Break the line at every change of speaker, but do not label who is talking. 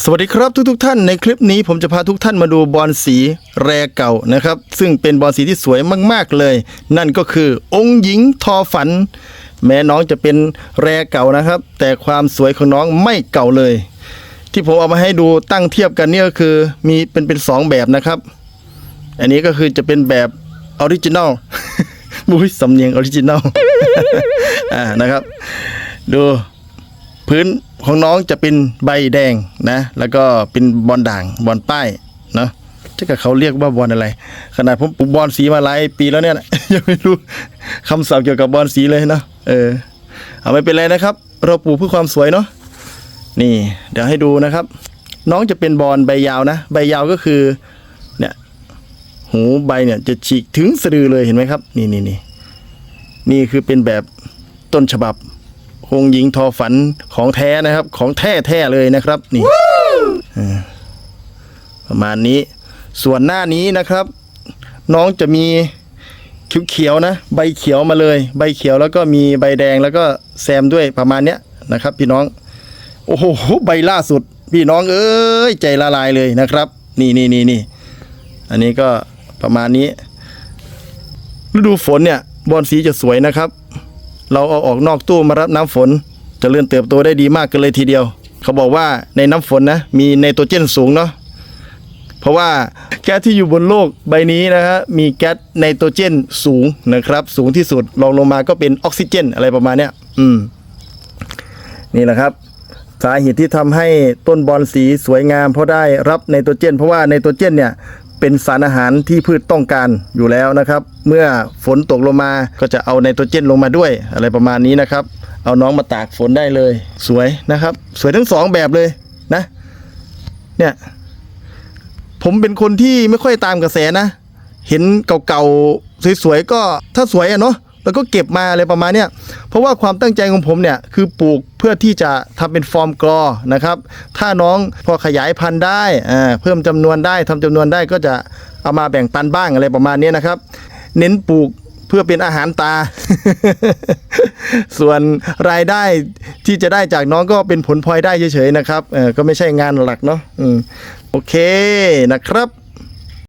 สวัสดีครับทุกทุกๆท่านในคลิปนี้ผมจะพาทุกท่านมาดูบอลสีแรเก่านะครับ ซึ่งเป็นบอลสีที่สวยมากๆเลย นั่นก็คือองค์หญิงทอฝัน แม้น้องจะเป็นแรเก่านะครับ แต่ความสวยของน้องไม่เก่าเลย ที่ผมเอามาให้ดูตั้งเทียบกันเนี่ยก็คือมีเป็นเป็นสองแบบนะครับ อันนี้ก็คือจะเป็นแบบออริจินอลมุ้ยสำเนียงออริจินอลอ่านะครับ ดู พื้นของน้องจะเป็นใบแดงนะ แล้วก็เป็นบอลด่างบอลป้ายเนาะจะกับเขาเรียกว่าบอลอะไร ขนาดผมปลูกบอลสีมาหลายปีแล้วเนี่ยยังไม่รู้คำศัพท์เกี่ยวกับบอลสีเลยเนาะเออเอาไม่เป็นไรนะครับ เราปลูกเพื่อความสวยเนาะนี่ เดี๋ยวให้ดูนะครับ น้องจะเป็นบอลใบยาวนะ ใบยาวก็คือเนี่ยหูใบเนี่ยจะฉีกถึงสะดือเลยเห็นไหมครับ นี่นี่นี่นี่คือเป็นแบบต้นฉบับ คงหญิงทอฝันของแท้นะครับ ของแท้แท้ๆเลยนะครับ นี่เออประมาณนี้ ส่วนหน้านี้นะครับ น้องจะมีเขียวๆนะ ใบเขียวมาเลย ใบเขียวแล้วก็มีใบแดงแล้วก็แซมด้วยประมาณเนี้ยนะครับ พี่น้อง โอ้โหใบล่าสุด พี่น้องเอ้ยใจละลายเลยนะครับ นี่นี่นี่นี่อันนี้ก็ประมาณนี้ฤดูฝนเนี่ยบอลสีจะสวยนะครับ เราเอาออกนอกตู้มารับน้ำฝนจเจริญเติบโตได้ดีมากกันเลยทีเดียว เขาบอกว่าในน้ำฝนนะมีไนโตรเจนสูงเนาะเพราะว่าแก๊สที่อยู่บนโลกใบนี้นะฮะมีแก๊สไนโตรเจนสูงนะครับ สูงที่สุดรองลงมาก็เป็นออกซิเจน อะไรประมาณเนี้ยอืมนี่แหละครับสาเหตุที่ทำให้ต้นบอลสีสวยงามเพราะได้รับไนโตรเจน เพราะว่าไนโตรเจนเนี่ย เป็นสารอาหารที่พืชต้องการอยู่แล้วนะครับ เมื่อฝนตกลงมาก็จะเอาไนโตรเจนลงมาด้วยอะไรประมาณนี้นะครับ เอาน้องมาตากฝนได้เลย สวยนะครับ สวยทั้งสองแบบเลยนะ เนี่ยผมเป็นคนที่ไม่ค่อยตามกระแสนะ เห็นเก่าๆสวยๆก็ถ้าสวยอะเนาะ แล้วก็เก็บมาอะไรประมาณเนี้ยเพราะว่าความตั้งใจของผมเนี่ยคือปลูกเพื่อที่จะทำเป็นฟอร์มกรอนะครับ ถ้าน้องพอขยายพันธุ์ได้เพิ่มจำนวนได้ทำจำนวนได้ก็จะเอามาแบ่งปันบ้างอะไรประมาณนี้นะครับ เน้นปลูกเพื่อเป็นอาหารตา ส่วนรายได้ที่จะได้จากน้องก็เป็นผลพลอยได้เฉยๆนะครับเออก็ไม่ใช่งานหลักเนาะอโอเคนะครับ